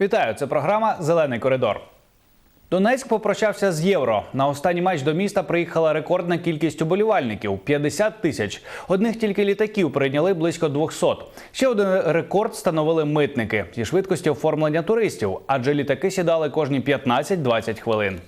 Вітаю! Це програма Зелений коридор. Донецьк попрощався з євро. На останній матч до міста приїхала рекордна кількість уболівальників 50 тисяч. Одних тільки літаків прийняли близько 200. Ще один рекорд встановили митники зі швидкості оформлення туристів, адже літаки сідали кожні 15-20 хвилин.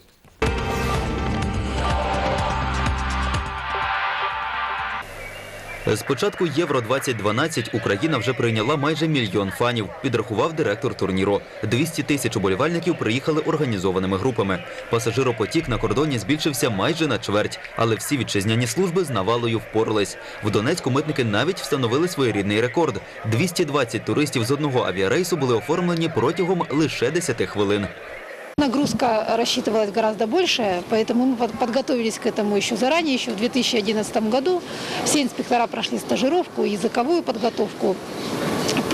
З початку Євро 2012 Україна вже прийняла майже мільйон фанів. Підрахував директор турніру. 200 тисяч уболівальників приїхали організованими групами. Пасажиропотік на кордоні збільшився майже на чверть, але всі вітчизняні служби з навалою впорались. В Донецьку митники навіть встановили своєрідний рекорд. 220 туристів з одного авіарейсу були оформлені протягом лише 10 хвилин. Нагрузка рассчитывалась гораздо больше, поэтому мы под- подготовились к этому еще заранее, еще в 2011 году. Все инспектора прошли стажировку, языковую подготовку.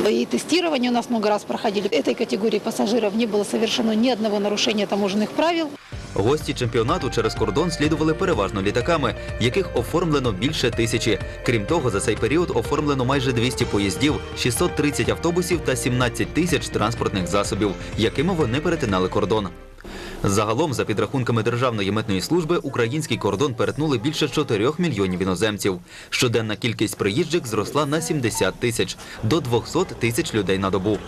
И тестирование у нас много раз проходили. Этой категории пассажиров не было совершено ни одного нарушения таможенных правил. Гості чемпіонату через кордон слідували переважно літаками, яких оформлено більше тисячі. Крім того, за цей період оформлено майже 200 поїздів, 630 автобусів та 17 тисяч транспортних засобів, якими вони перетинали кордон. Загалом, за підрахунками Державної митної служби, український кордон перетнули більше 4 мільйонів іноземців. Щоденна кількість приїжджих зросла на 70 тисяч до 200 тисяч людей на добу.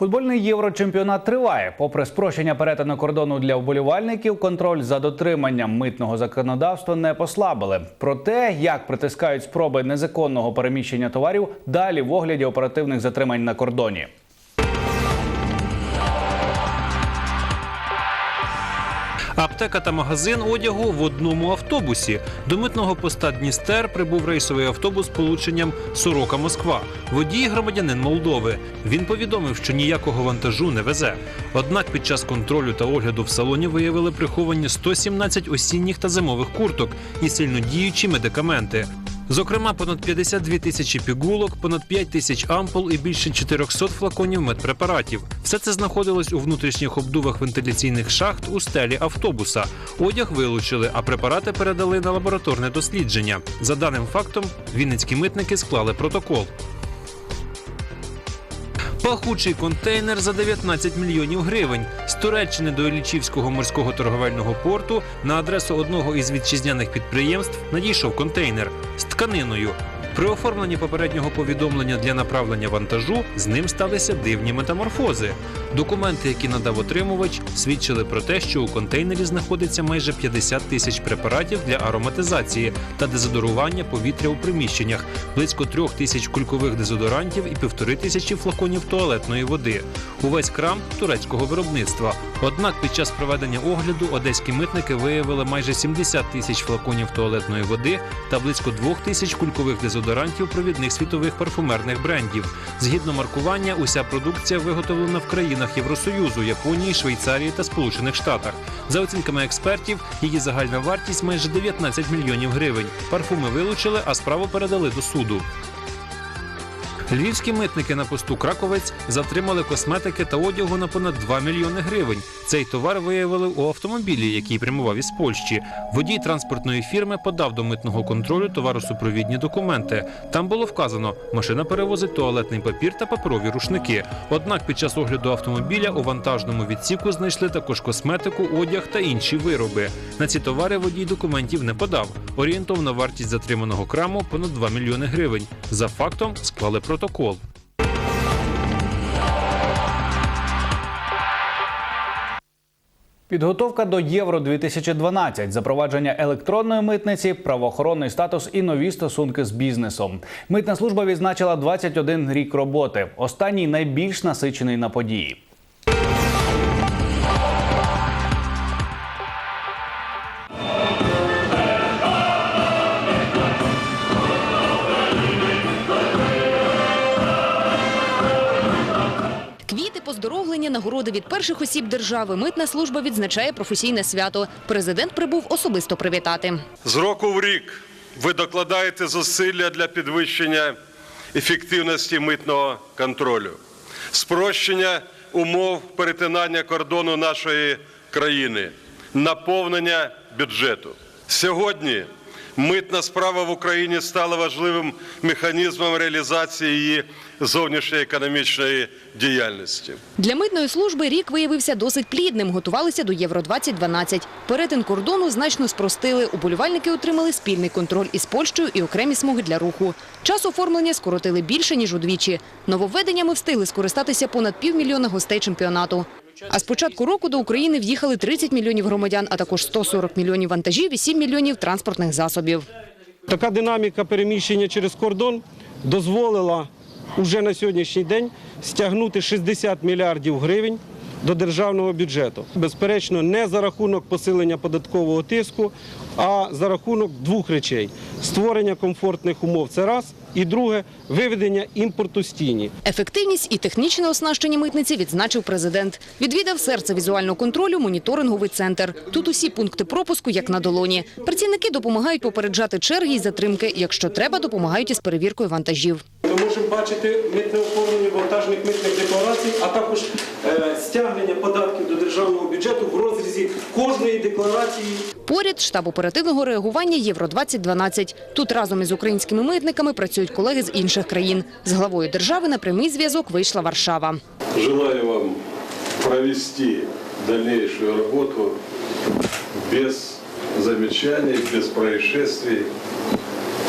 Футбольний єврочемпіонат триває. Попри спрощення перетину кордону для вболівальників, контроль за дотриманням митного законодавства не послабили. Про те, як притискають спроби незаконного переміщення товарів, далі в огляді оперативних затримань на кордоні. Аптека та магазин одягу в одному автобусі. До митного поста Дністер прибув рейсовий автобус з полученням Сорока Москва. Водій громадянин Молдови. Він повідомив, що ніякого вантажу не везе. Однак під час контролю та огляду в салоні виявили приховані 117 осінніх та зимових курток і сильнодіючі медикаменти. Зокрема, понад 52 тисячі пігулок, понад 5 тисяч ампул і більше 400 флаконів медпрепаратів. Все це знаходилось у внутрішніх обдувах вентиляційних шахт у стелі автобуса. Одяг вилучили, а препарати передали на лабораторне дослідження. За даним фактом, вінницькі митники склали протокол. Пахучий контейнер за 19 мільйонів гривень з Туреччини до Ілічівського морського торговельного порту на адресу одного із вітчизняних підприємств надійшов контейнер з тканиною. При оформленні попереднього повідомлення для направлення вантажу з ним сталися дивні метаморфози. Документи, які надав отримувач, свідчили про те, що у контейнері знаходиться майже 50 тисяч препаратів для ароматизації та дезодорування повітря у приміщеннях, близько трьох тисяч кулькових дезодорантів і півтори тисячі флаконів туалетної води. Увесь крам турецького виробництва. Однак під час проведення огляду одеські митники виявили майже 70 тисяч флаконів туалетної води та близько двох тисяч кулькових дезодорантів провідних світових парфумерних брендів. Згідно маркування, уся продукція виготовлена в країнах Євросоюзу, Японії, Швейцарії та Сполучених Штатах. За оцінками експертів, її загальна вартість майже 19 мільйонів гривень. Парфуми вилучили, а справу передали до суду. Львівські митники на посту Краковець затримали косметики та одягу на понад 2 мільйони гривень. Цей товар виявили у автомобілі, який прямував із Польщі. Водій транспортної фірми подав до митного контролю товаросупровідні документи. Там було вказано, машина перевозить туалетний папір та паперові рушники. Однак під час огляду автомобіля у вантажному відсіку знайшли також косметику, одяг та інші вироби. На ці товари водій документів не подав. Орієнтовна вартість затриманого краму понад 2 мільйони гривень. За фактом склали протокол. Підготовка до Євро 2012 запровадження електронної митниці, правоохоронний статус і нові стосунки з бізнесом. Митна служба відзначила 21 рік роботи. Останній найбільш насичений на події. Поздоровлення, нагороди від перших осіб держави. Митна служба відзначає професійне свято. Президент прибув особисто привітати. З року в рік ви докладаєте зусилля для підвищення ефективності митного контролю, спрощення умов перетинання кордону нашої країни, наповнення бюджету. Сьогодні Митна справа в Україні стала важливим механізмом реалізації її зовнішньої економічної діяльності. Для митної служби рік виявився досить плідним. Готувалися до Євро 2012 Перетин кордону значно спростили. Уболівальники отримали спільний контроль із Польщею і окремі смуги для руху. Час оформлення скоротили більше ніж удвічі. Нововведеннями встигли скористатися понад півмільйона гостей чемпіонату. А з початку року до України в'їхали 30 мільйонів громадян, а також 140 мільйонів вантажів і 7 мільйонів транспортних засобів. Така динаміка переміщення через кордон дозволила уже на сьогоднішній день стягнути 60 мільярдів гривень до державного бюджету. Безперечно, не за рахунок посилення податкового тиску, а за рахунок двох речей: створення комфортних умов це раз, і друге виведення імпорту з тіні. Ефективність і технічне оснащення митниці відзначив президент. Відвідав серце візуального контролю моніторинговий центр. Тут усі пункти пропуску як на долоні. Працівники допомагають попереджати черги і затримки. Якщо треба, допомагають із перевіркою вантажів. Ми можемо бачити митне оформлення вантажних митних декларацій, а також е, стягнення податків до державного бюджету в розрізі кожної декларації Поряд штаб оперативного реагування Євро 2012 Тут разом із українськими митниками працюють колеги з інших країн. З главою держави на прямий зв'язок вийшла Варшава. Желаю вам провести дальнейшую работу без замечаний, без происшествий.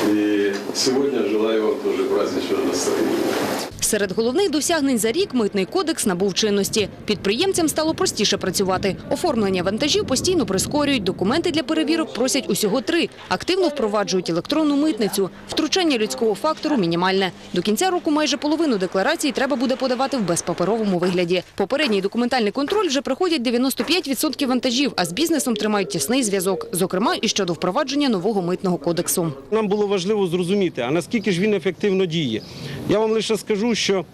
И сегодня желаю вам тоже праздничного настроения. Серед головних досягнень за рік митний кодекс набув чинності. Підприємцям стало простіше працювати. Оформлення вантажів постійно прискорюють. Документи для перевірок просять усього три. Активно впроваджують електронну митницю. Втручання людського фактору мінімальне. До кінця року майже половину декларацій треба буде подавати в безпаперовому вигляді. Попередній документальний контроль вже проходять 95% вантажів, а з бізнесом тримають тісний зв'язок. Зокрема, і щодо впровадження нового митного кодексу. Нам було важливо зрозуміти, а наскільки ж він ефективно діє. Я вам лише скажу, що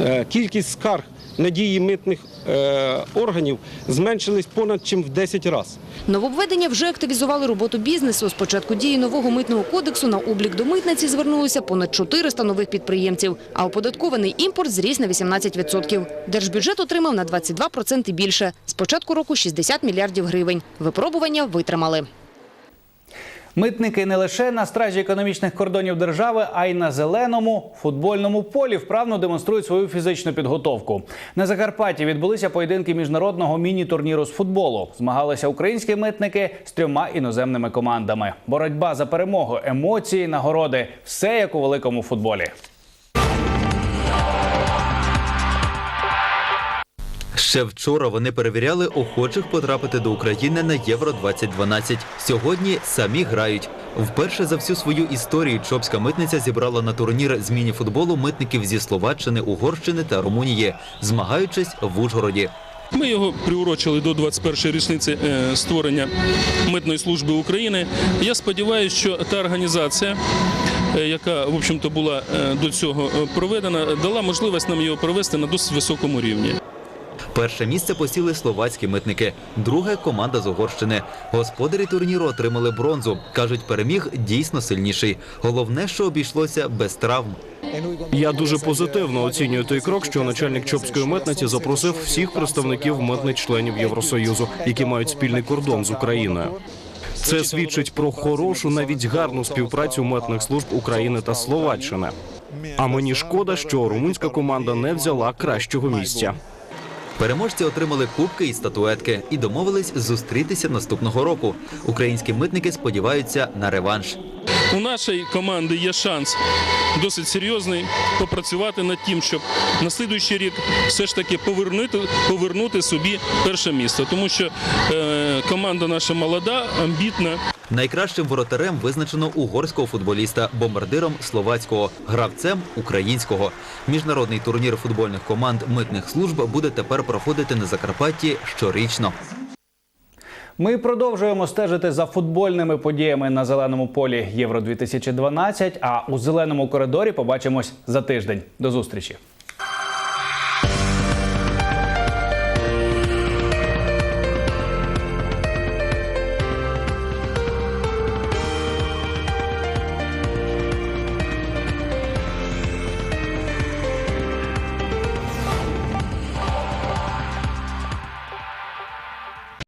е, кількість скарг на дії митних е, органів зменшились понад чим в 10 разів. Нововведення вже активізували роботу бізнесу. З початку дії нового митного кодексу на облік до митниці звернулося понад 400 нових підприємців, а оподаткований імпорт зріс на 18%. Держбюджет отримав на 22% більше. З початку року 60 мільярдів гривень. Випробування витримали. Митники не лише на стражі економічних кордонів держави, а й на зеленому футбольному полі вправно демонструють свою фізичну підготовку. На Закарпатті відбулися поєдинки міжнародного міні-турніру з футболу. Змагалися українські митники з трьома іноземними командами. Боротьба за перемогу, емоції, нагороди все як у великому футболі. Ще вчора вони перевіряли охочих потрапити до України на Євро 2012. Сьогодні самі грають. Вперше за всю свою історію Чопська митниця зібрала на турнір з міні-футболу митників зі Словаччини, Угорщини та Румунії, змагаючись в Ужгороді. Ми його приурочили до 21-ї річниці е, створення митної служби України. Я сподіваюся, що та організація, е, яка в общем-то була е, до цього проведена, дала можливість нам його провести на досить високому рівні. Перше місце посіли словацькі митники, друге команда з Угорщини. Господарі турніру отримали бронзу. кажуть, переміг дійсно сильніший. Головне, що обійшлося без травм. Я дуже позитивно оцінюю той крок, що начальник Чопської митниці запросив всіх представників митних членів Євросоюзу, які мають спільний кордон з Україною. Це свідчить про хорошу, навіть гарну співпрацю митних служб України та Словаччини. А мені шкода, що румунська команда не взяла кращого місця. Переможці отримали кубки і статуетки і домовились зустрітися наступного року. Українські митники сподіваються на реванш. У нашої команди є шанс досить серйозний попрацювати над тим, щоб на слідуючий рік все ж таки повернути, повернути собі перше місце, тому що е, команда наша молода, амбітна. Найкращим воротарем визначено угорського футболіста, бомбардиром словацького, гравцем українського. Міжнародний турнір футбольних команд митних служб буде тепер проходити на Закарпатті щорічно. Ми продовжуємо стежити за футбольними подіями на зеленому полі Євро 2012 А у зеленому коридорі побачимось за тиждень. До зустрічі.